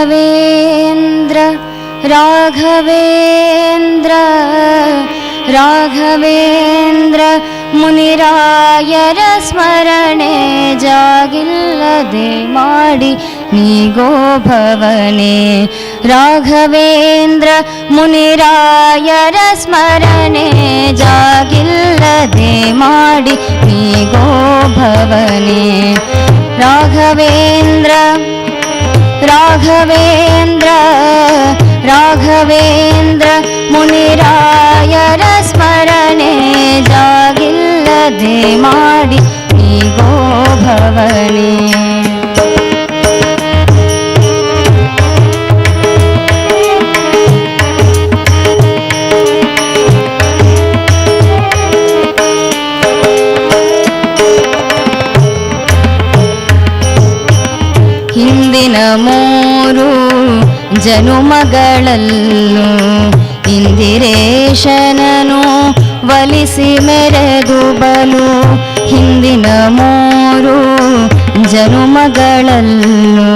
राघवेन्द्र राघवेन्द्र ರಾಘವೇಂದ್ರ ಮುನಿರಾಯರ ಸ್ಮರಣೆ ಜಾಗಿಲ್ಲದೆ ಮಾಡಿ ನೀಗೋ ಭವನೆ ರಾಘವೇಂದ್ರ ಮುನಿರಾಯರ ಸ್ಮರಣೆ ಜಾಗಿಲ್ಲದೆ ಮಾಡಿ ನೀಗೋ ಭವನೆ ರಾಘವೇಂದ್ರ ರಾಘವೇಂದ್ರ ರಾಘವೇಂದ್ರ ಮುನಿರಾಯರ ಸ್ಮರಣೆ ಜಾಗಿಲ್ಲದೆ ಮಾಡಿ ನೀಗೋ ಭವನೆ ಜನುಮಗಳಲ್ಲೂ ಇಂದಿರೇಶನನು ಒಲಿಸಿ ಮೆರೆದು ಬಲು. ಹಿಂದಿನ ಮೂರು ಜನುಮಗಳಲ್ಲೂ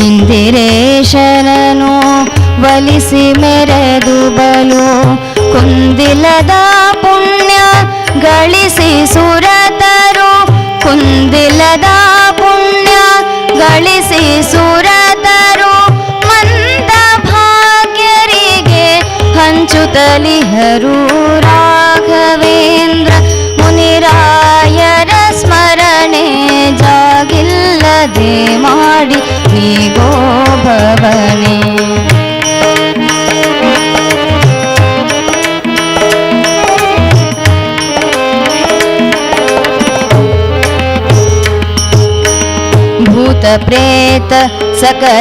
ಇಂದಿರೇಶನನು ಒಲಿಸಿ ಮೆರೆದು ಬಲು. ಕುಂದಿಲದ ಪುಣ್ಯ ಗಳಿಸಿ ಸುರತರು. ಕುಂದಿಲದ ಪುಣ್ಯ ಗಳಿಸಿ ಸುರತರು लिहरु राघवेन्द्र मुनिरायर स्मरणे जागिल्लदे माडि निो भवने। भूतप्रेत सकलातिशकुलभय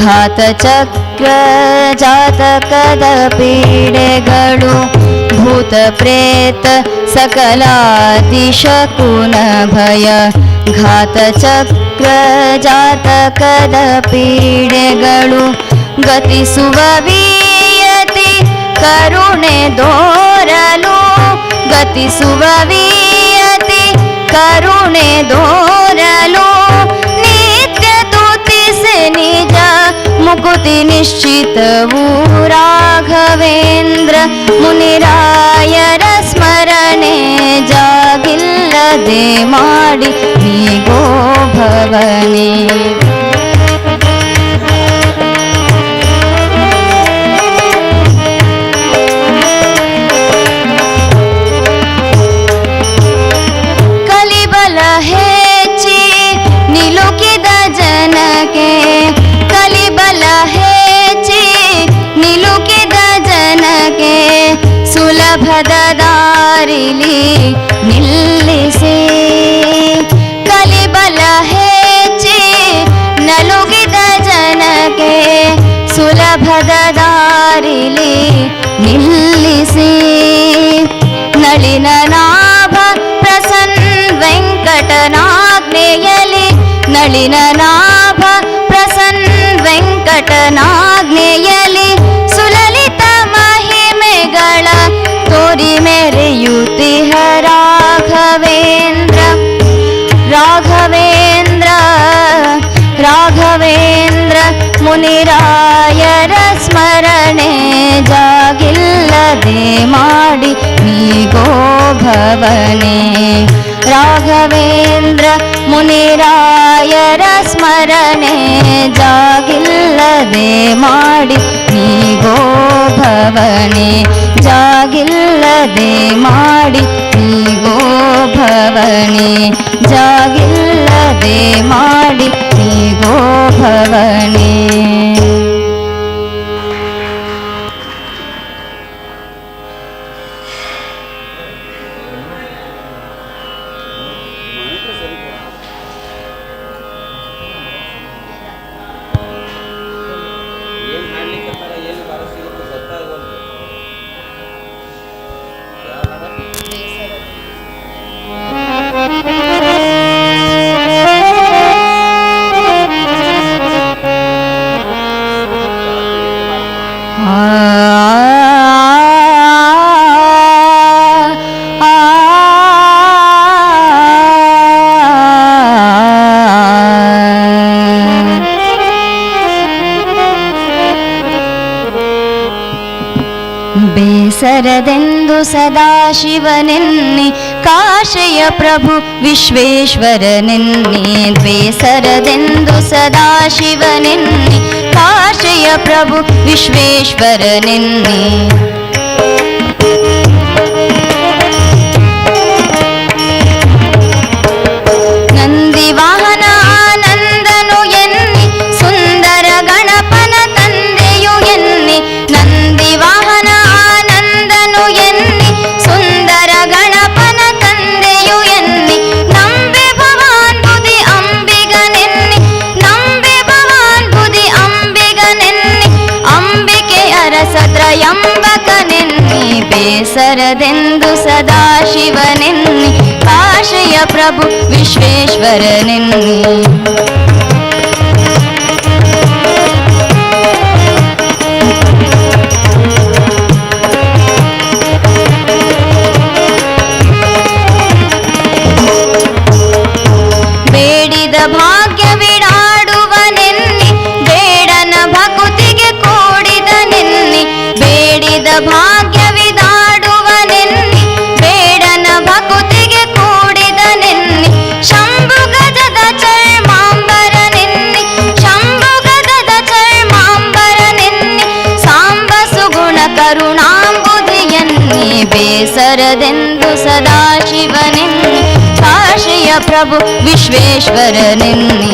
घातचक्र जात ಭೂತ ಪ್ರೇತ ಸಕಲಾತಿಶಕುನ ಭಯ ಘಾತ ಚಕ್ರ ಜಾತಕದ ಪೀಡೆಗಳು ಗತಿಸುವ ವೀಯತಿ ಕರುಣೆ ದೋರಲು ಗತಿಸುವ ವೀಯತಿ ಕರುಣೆ ದೋರಲು मुकुति तिनिश्चितव राघवेन्द्र मुनिरायरस्मरणे स्मरणे जागिल्लदे माडि भवने ಸುಲಭದ ದಾರಿಲಿ ನಿಲ್ಲಿಸಿ ಕಲಿಬಲ ಹೆಚ್ಚಿ ನಲುಗಿದ ಜನಕ್ಕೆ ಸುಲಭದ ದಾರಿಲಿ ನಿಲ್ಲಿಸಿ ನಳಿನ ನಾಭ ಪ್ರಸನ್ ವೆಂಕಟನಾಗ್ನೆಯಲಿ ನಳಿನ ನಾಭ ಮುನಿರಾಯರ ಸ್ಮರಣೆ ಜಾಗಿಲ್ಲದೆ ಮಾಡಿ ನೀಗೋ ಭವನೆ. ರಾಘವೇಂದ್ರ ಮುನಿರಾಯರ ಸ್ಮರಣೆ ಜಾಗಿಲ್ಲದೆ ಮಾಡಿ ನೀಗೋ ಭವನೆ. ಜಾಗಿಲ್ಲದೆ ಮಾಡಿ ನೀಗೋ ಭವನೆ. ಜಾಗಿಲ್ಲದೆ ಮಾಡಿ ನೀಗೋ ಭವನೆ. सदाशिवनिन्नि काशय प्रभु विश्वेश्वरनिन्नि द्वे सरदिन्दु सदाशिवनिन्नि काशय प्रभु विश्वेश्वरनिन्नि शरदेन्दु सदाशिवनिन्नि आशय प्रभु विश्वेश्वरनिन्नि बेसरदेन्दु सदा शिवनिन् काशय प्रभु विश्वेश्वर विश्वेश्वरनिन्नि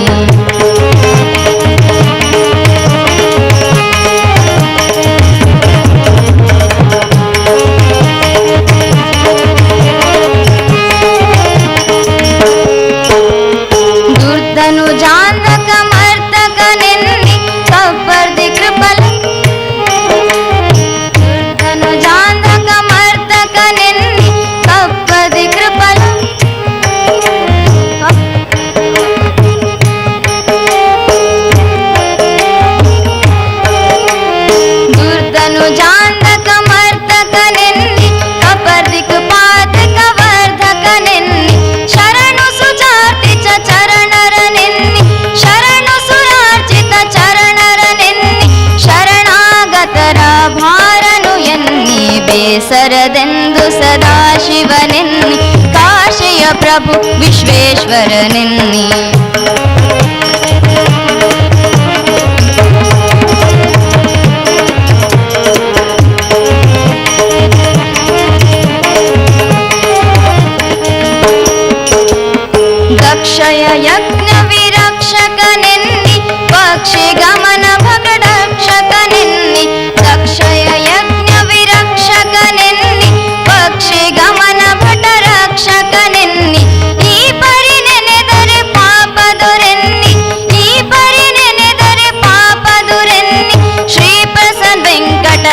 ಬೇಸರದೆಂದು ಸದಾಶಿವನೆನ್ನಿ ಕಾಶಿಯ ಪ್ರಭು ವಿಶ್ವೇಶ್ವರನೆನ್ನಿ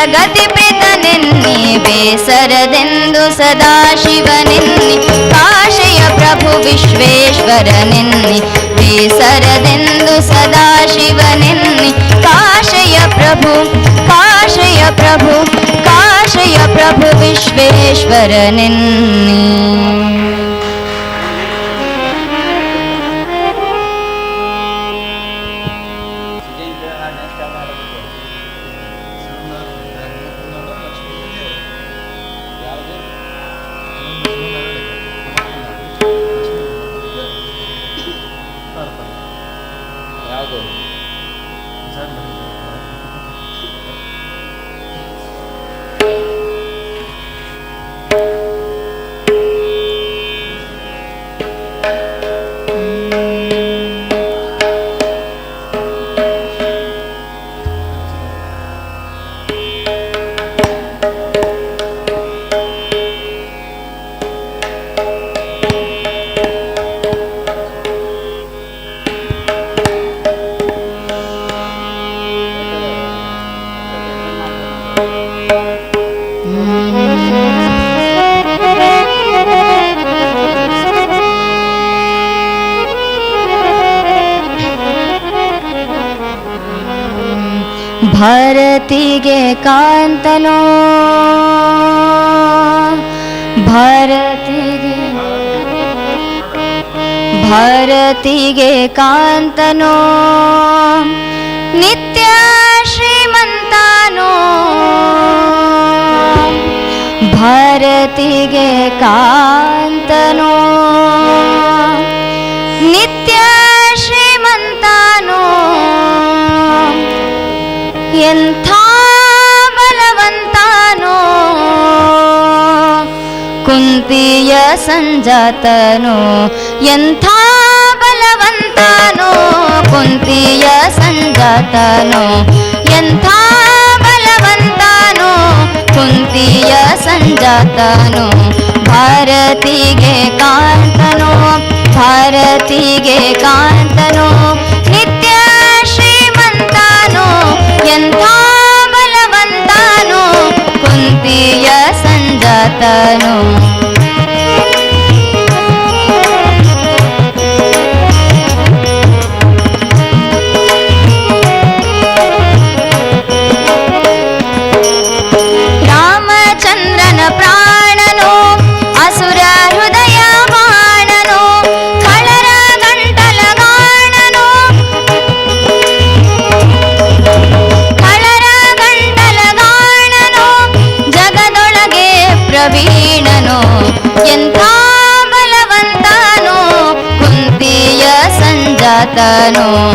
ವೆಂಕಟ ಗತಿ ಪ್ರೀತನೆನ್ನಿ ಬೇಸರದೆಂದು ಸದಾಶಿವನೆನ್ನಿ ಕಾಶಯ ಪ್ರಭು ವಿಶ್ವೇಶ್ವರನೆನ್ನಿ ಬೇಸರದೆಂದು ಸದಾಶಿವನೆನ್ನಿ ಕಾಶಯ ಪ್ರಭು ಕಾಶಯ ಪ್ರಭು ಕಾಶಯ ಪ್ರಭು ವಿಶ್ವೇಶ್ವರನೆನ್ನಿ ಸಿದ್ಧೇಂದ್ರ കാന്തനോ ಭರತಿಗೆ भरतिगे ಕಾಂತನೋ ನಿತ್ಯ ಶ್ರೀಮಂತನೋ भरतिगे ಕಾಂತನೋ ನಿತ್ಯ ಶ್ರೀಮಂತನೋ ಎಂಥ ಪಿಯ ಸಂಜಾತನು ಎಂಥ ಬಲವಂತನು? ಕುಂತಿಯ ಸಂಜಾತನು ಎಂಥ ಬಲವಂತನು? ಕುಂತಿಯ ಸಂಜಾತನು ಭಾರತಿಗೆ ಕಾಂತನು ಭಾರತಿಗೆ ಕಾಂತನು. ನು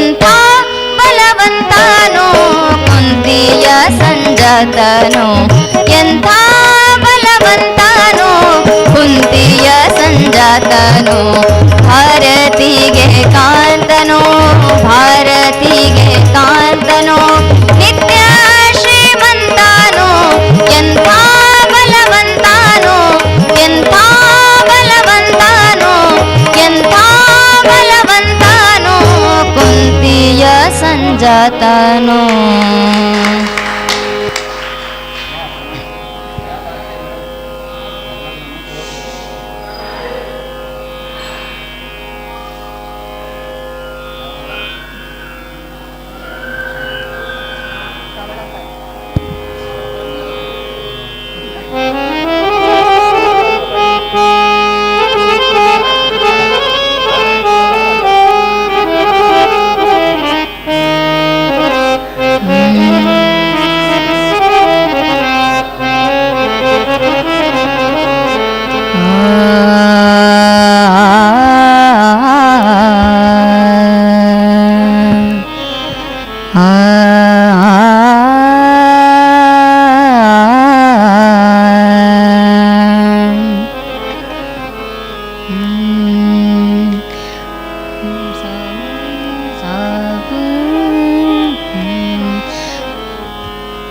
ಎಂಥ ಬಲವಂತಾನೋ ಕುಂತಿಯ ಸಂಜಾತನು. ಎಂಥ ಬಲವಂತಾನೋ ಕುಂತಿಯ ಸಂಜಾತನು. ಭಾರತಿಗೆ ಕಾಂತನು ಭಾರ जतनो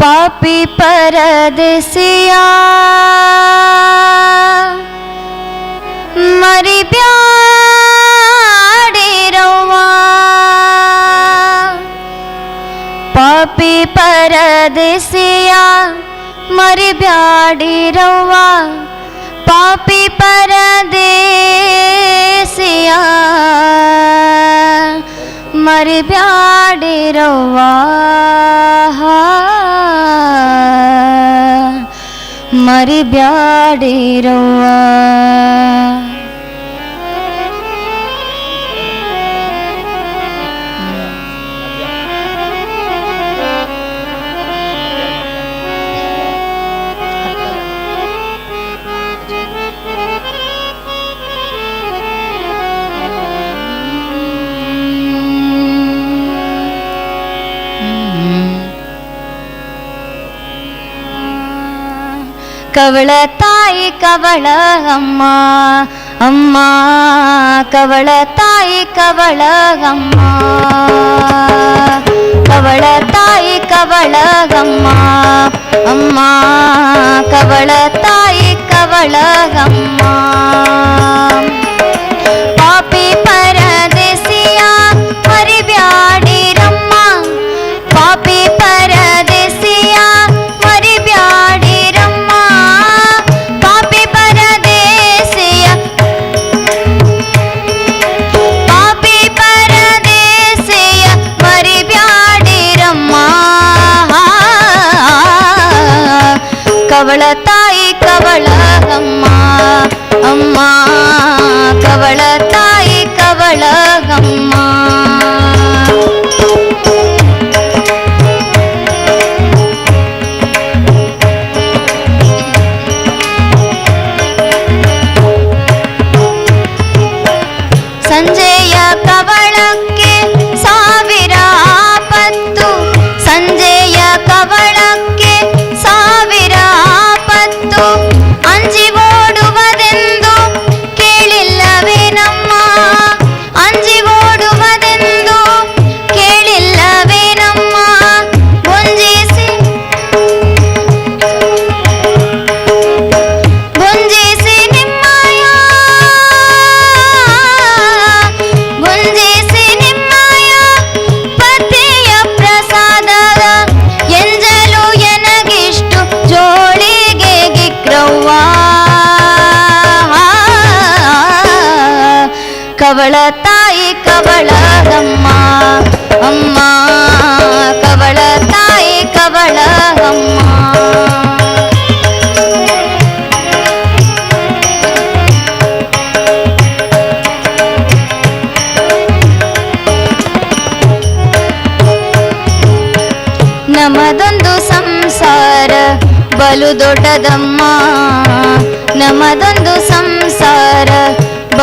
पापी परदसिया। मरी प्यारे रवा। पापी परदसिया, मरी प्यारी रवा। पापी परदेसिया, मरी प्यारे रवा। हमारे ब्याडे रौआ ಕವಳ ತಾಯಿ ಕವಳ ಅಮ್ಮ ಅಮ್ಮ ಕವಳ ತಾಯಿ ಕವಳ ಅಮ್ಮ ಕವಳ ತಾಯಿ ಕವಳ ಅಮ್ಮ ಅಮ್ಮ ಕವಳ ತಾಯಿ ಕವಳ ಅಮ್ಮ ಪಾಪಿ ಪರದೆಸಿಯ ಹರಿಬ್ಯಾಡ கவள தாய் கவள அம்மா அம்மா.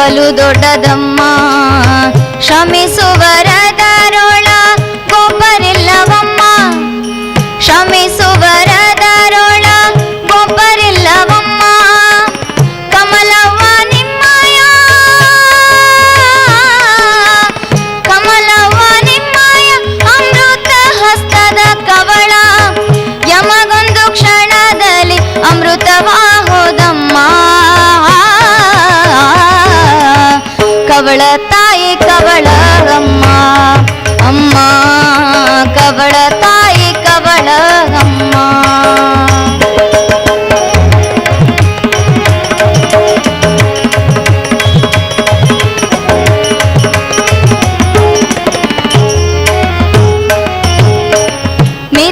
ಬಲು ದೊಡ್ಡದಮ್ಮ ಶ್ರಮಿಸುವ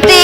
Ты.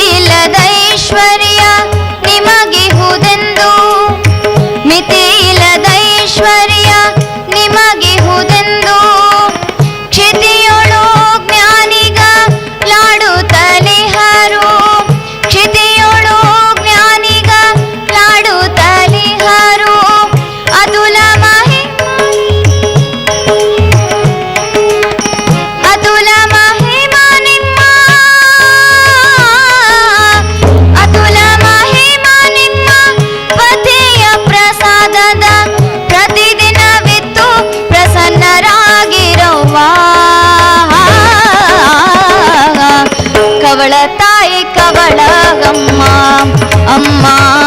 அம்மா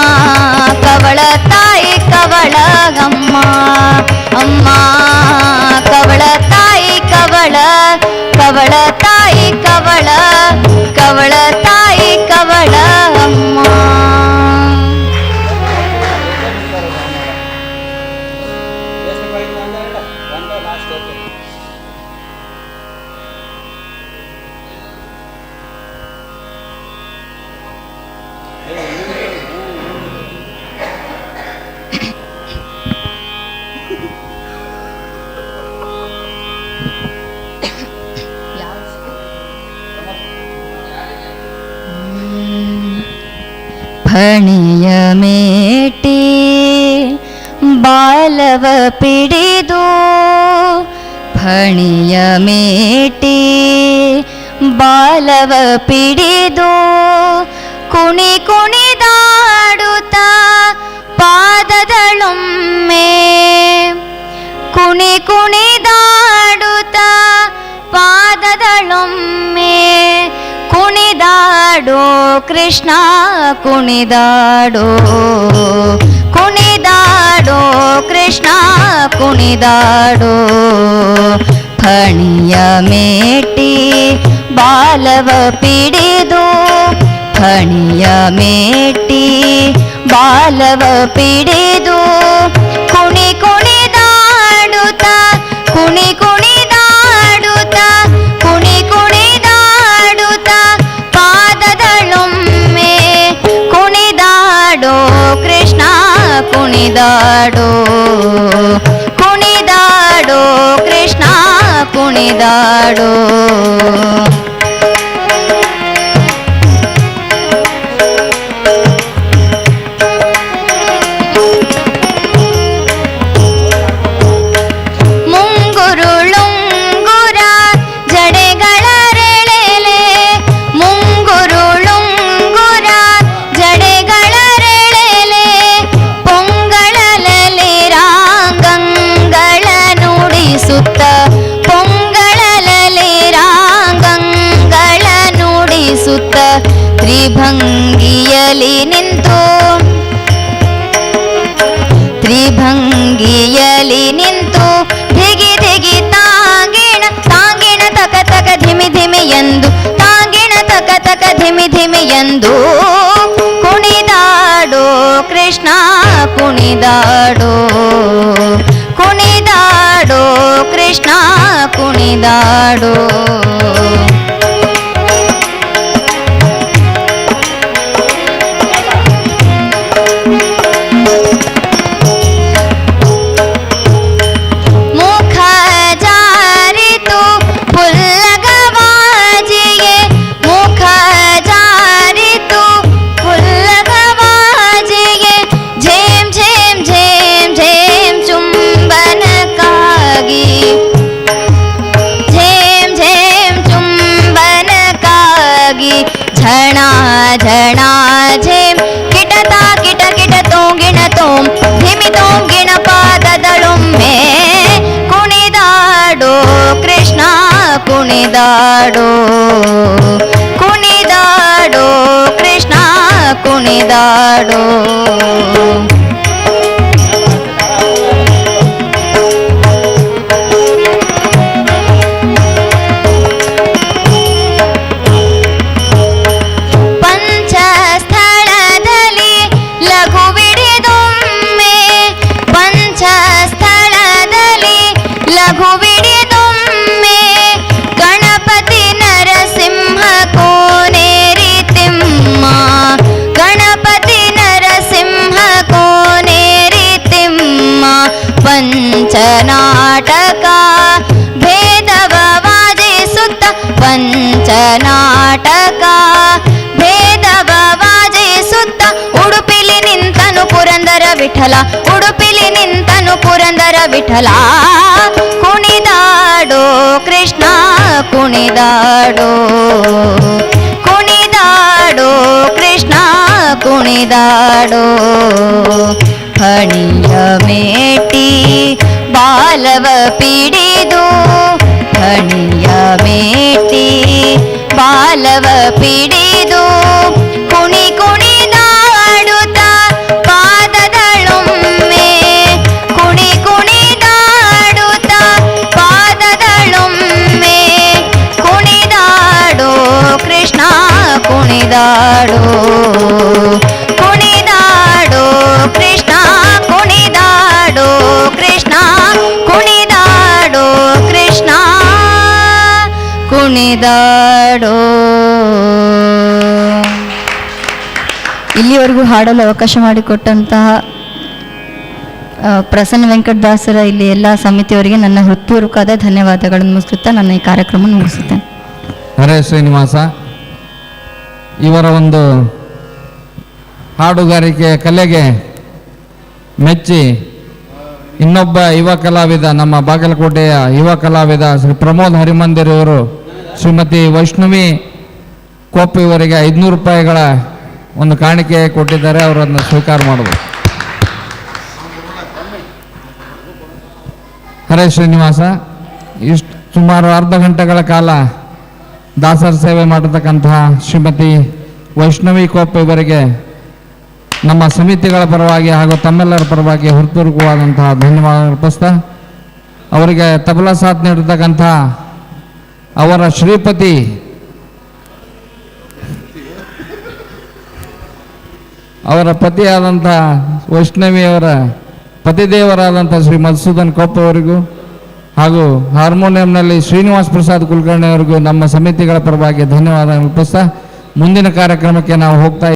ಫಣಿಯ ಮೇಟಿ ಬಾಲವ ಪಿಡಿದು ಕುಣಿ ಕುಣಿದಾಡುತ್ತ ಪಾದದಳೊಮ್ಮೆ. ಕುಣಿ ಕುಣಿದಾಡುತ್ತ ಪಾದದಳೊಮ್ಮೆ. ಕುಣಿದಾಡೋ ಕೃಷ್ಣ ಕುಣಿದಾಡೋ ಕುಣಿದಾಡೋ ಕೃಷ್ಣ ಕುಣಿದಾಡೋ ಫಣಿಯ ಮೇಟಿ ಬಾಲವ ಪಿಡಿದು ಫಣಿಯ ಮೇಟಿ ಬಾಲವ ಪಿಡಿದು ಕುಣಿ ಕುಣಿದಾಡುತ್ತ ಕುಣಿ ಕುಣಿದಾಡುತ್ತ ಮಾಡೋ ತ್ರಿಭಂಗಿಯಲಿ ನಿಂತು ಧಿಗಿ ಧಿಗಿ ತಾಂಗಿಣ ತಾಂಗಿಣ ತಕ ತಕ ಧಿಮಿ ಧಿಮಿ ಎಂದು ತಾಂಗಿಣ ತಕ ತಕ ಧಿಮಿ ಧಿಮಿ ಎಂದು ಕುಣಿದಾಡೋ ಕೃಷ್ಣ ಕುಣಿದಾಡೋ ಕುಣಿದಾಡೋ ಕೃಷ್ಣ ಕುಣಿದಾಡೋ ಕುಣಿದಾಡೋ ಕುಣಿದಾಡೋ ಕೃಷ್ಣ ಕುಣಿದಾಡೋ ವಿಠಲ, ಉಡುಪಿಲಿ ನಿಂತನು ಪುರಂದರ ವಿಠಲ. ಕುಣಿದಾಡೋ ಕೃಷ್ಣ, ಕುಣಿದಾಡೋ. ಕುಣಿದಾಡೋ ಕೃಷ್ಣ, ಕುಣಿದಾಡೋ. ಫಣಿಯ ಮೇಟಿ ಬಾಲವ ಪಿಡಿದು ಫಣಿಯ ಮೇಟಿ ಬಾಲವ ಪಿಡಿದು ಹಾಡಲು ಅವಕಾಶ ಮಾಡಿಕೊಟ್ಟಂತಹ ಪ್ರಸನ್ನ ವೆಂಕಟದಾಸರ ಇಲ್ಲಿ ಎಲ್ಲ ಸಮಿತಿಯವರಿಗೆ ನನ್ನ ಹೃತ್ಪೂರ್ವಕವಾದ ಧನ್ಯವಾದಗಳನ್ನು ಮುಗಿಸುತ್ತಾ ನನ್ನ ಈ ಕಾರ್ಯಕ್ರಮ ಮುಗಿಸುತ್ತೇನೆ. ಹರೇ ಶ್ರೀನಿವಾಸ. ಇವರ ಒಂದು ಹಾಡುಗಾರಿಕೆ ಕಲೆಗೆ ಮೆಚ್ಚಿ ಇನ್ನೊಬ್ಬ ಯುವ ಕಲಾವಿದ, ನಮ್ಮ ಬಾಗಲಕೋಟೆಯ ಯುವ ಕಲಾವಿದ ಶ್ರೀ ಪ್ರಮೋದ್ ಹರಿಮಂದಿರ್ ಇವರು ಶ್ರೀಮತಿ ವೈಷ್ಣವಿ ಕೋಪ್ ಇವರಿಗೆ ಐದುನೂರು ರೂಪಾಯಿಗಳ ಒಂದು ಕಾಣಿಕೆ ಕೊಟ್ಟಿದ್ದಾರೆ, ಅವರನ್ನು ಸ್ವೀಕಾರ ಮಾಡಬೇಕು ಹರೇ ಶ್ರೀನಿವಾಸ, ಇಷ್ಟು ಸುಮಾರು ಅರ್ಧ ಗಂಟೆಗಳ ಕಾಲ ದಾಸರ ಸೇವೆ ಮಾಡತಕ್ಕಂತಹ ಶ್ರೀಮತಿ ವೈಷ್ಣವಿ ಕೋಪ್ಪ ಇವರಿಗೆ ನಮ್ಮ ಸಮಿತಿಗಳ ಪರವಾಗಿ ಹಾಗೂ ತಮ್ಮೆಲ್ಲರ ಪರವಾಗಿ ಹೃತ್ಪೂರ್ವಕವಾದಂತಹ ಧನ್ಯವಾದ ಅರ್ಪಿಸ್ತಾ, ಅವರಿಗೆ ತಬಲಾ ಸಾಥ್ ನೀಡತಕ್ಕಂಥ ಅವರ ಶ್ರೀಪತಿ ಅವರ ಪತಿಯಾದಂಥ ವೈಷ್ಣವಿಯವರ, ಪತಿದೇವರಾದಂಥ ಶ್ರೀ ಮಧುಸೂದನ್ ಕೊಪ್ಪ ಅವರಿಗೂ ಹಾಗೂ ಹಾರ್ಮೋನಿಯಂನಲ್ಲಿ ಶ್ರೀನಿವಾಸ್ ಪ್ರಸಾದ್ ಕುಲಕರ್ಣಿ ಅವರಿಗೂ ನಮ್ಮ ಸಮಿತಿಗಳ ಪರವಾಗಿ ಧನ್ಯವಾದ ಅರ್ಪಿಸ್ತಾ ಮುಂದಿನ ಕಾರ್ಯಕ್ರಮಕ್ಕೆ ನಾವು ಹೋಗ್ತಾ